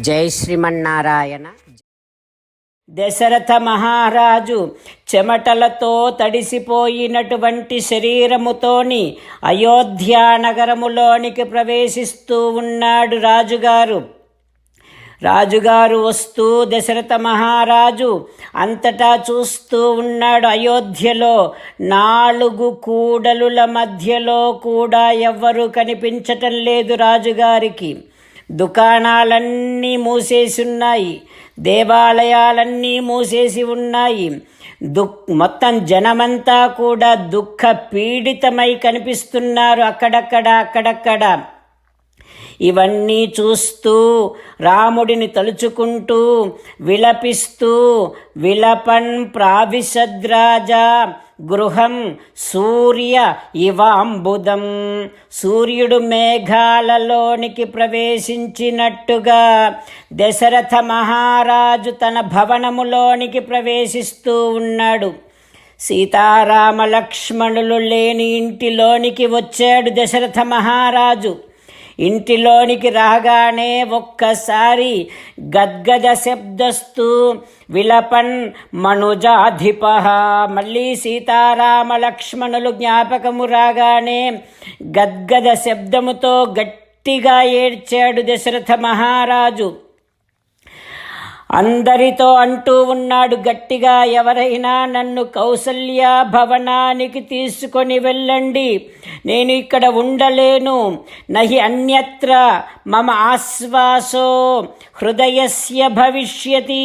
జై శ్రీమన్నారాయణ. దశరథ మహారాజు చెమటలతో తడిసిపోయినటువంటి శరీరముతోని అయోధ్యా నగరములోనికి ప్రవేశిస్తూ ఉన్నాడు రాజుగారు. రాజుగారు వస్తూ దశరథ మహారాజు అంతటా చూస్తూ ఉన్నాడు అయోధ్యలో నాలుగు కూడలుల మధ్యలో కూడా ఎవ్వరూ కనిపించటం లేదు రాజుగారికి. దుకాణాలన్నీ మూసేసి ఉన్నాయి దేవాలయాలన్నీ మూసేసి ఉన్నాయి. దు మొత్తం జనమంతా కూడా దుఃఖ పీడితమై కనిపిస్తున్నారు అక్కడక్కడ అక్కడక్కడ. ఇవన్నీ చూస్తూ రాముడిని తలుచుకుంటూ విలపిస్తూ విలపన్ ప్రావిశద్రాజ గృహం సూర్య ఇవాంబుదం. సూర్యుడు మేఘాలలోనికి ప్రవేశించినట్టుగా దశరథ మహారాజు తన భవనములోనికి ప్రవేశిస్తూ ఉన్నాడు. సీతారామ లక్ష్మణులు లేని ఇంటిలోనికి వచ్చాడు దశరథ మహారాజు. ఇంటిలోనికి రాగానే ఒక్కసారి గద్గద శబ్దస్తు విలపన్ మనుజాధిప మళ్ళీ సీతారామ లక్ష్మణులు జ్ఞాపకము రాగానే గద్గద శబ్దముతో గట్టిగా ఏడ్చాడు దశరథ మహారాజు. అందరితో అంటూ ఉన్నాడు గట్టిగా ఎవరైనా నన్ను కౌసల్య భవనానికి తీసుకొని వెళ్ళండి. నేను ఇక్కడ ఉండలేను. నహి అన్యత్ర మమ ఆశ్వాసో. హృదయస్య భవిష్యతి.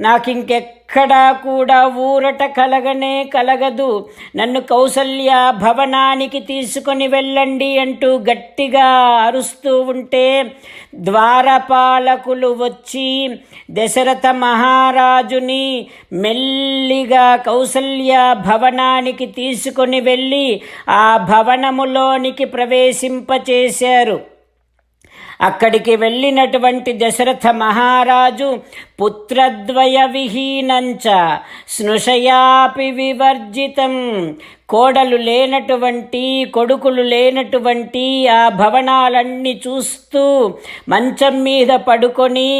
నాకింకెక్కడా కూడా ఊరట కలగనే కలగదు. నన్ను కౌసల్య భవనానికి తీసుకొని వెళ్ళండి అంటూ గట్టిగా అరుస్తూ ఉంటే ద్వారపాలకులు వచ్చి దశరథ మహారాజుని మెల్లిగా కౌసల్య భవనానికి తీసుకొని వెళ్ళి ఆ భవనములోనికి ప్రవేశింపచేశారు. అక్కడికి వెళ్ళినటువంటి దశరథ మహారాజు పుత్రద్వయ విహీనంచ స్నుషయాపి వివర్జితం. కోడలు లేనటువంటి కొడుకులు లేనటువంటి ఆ భవనాలన్నీ చూస్తూ మంచం మీద పడుకొని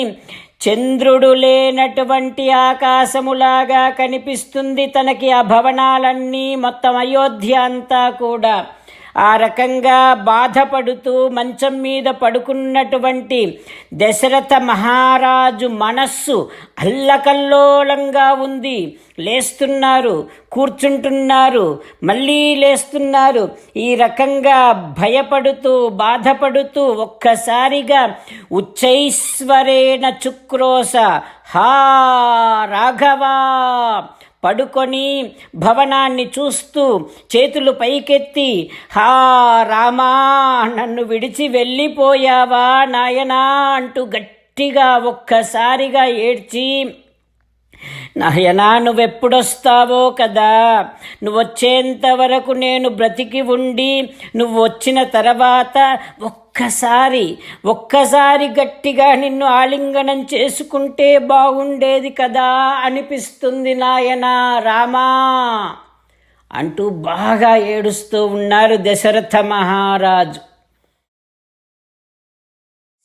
చంద్రుడు లేనటువంటి ఆకాశములాగా కనిపిస్తుంది తనకి ఆ భవనాలన్నీ మొత్తం అయోధ్య అంతా కూడా. ఆ రకంగా బాధపడుతూ మంచం మీద పడుకున్నటువంటి దశరథ మహారాజు మనస్సు అల్లకల్లోలంగా ఉంది. లేస్తున్నారు కూర్చుంటున్నారు మళ్ళీ లేస్తున్నారు. ఈ రకంగా భయపడుతూ బాధపడుతూ ఒక్కసారిగా ఉచ్చైశ్వరేణ చుక్రోస హా రాఘవా పడుకొని భవనాన్ని చూస్తూ చేతులు పైకెత్తి హా రామా నన్ను విడిచి వెళ్ళిపోయావా నాయనా? అంటూ గట్టిగా ఒక్కసారిగా ఏడ్చి నాయనా నువ్వెప్పుడొస్తావో కదా? నువ్వొచ్చేంత వరకు నేను బ్రతికి ఉండి నువ్వు వచ్చిన తర్వాత ఒక్కసారి ఒక్కసారి గట్టిగా నిన్ను ఆలింగనం చేసుకుంటే బాగుండేది కదా అనిపిస్తుంది నాయనా రామా అంటూ బాగా ఏడుస్తూ ఉన్నారు దశరథ మహారాజు.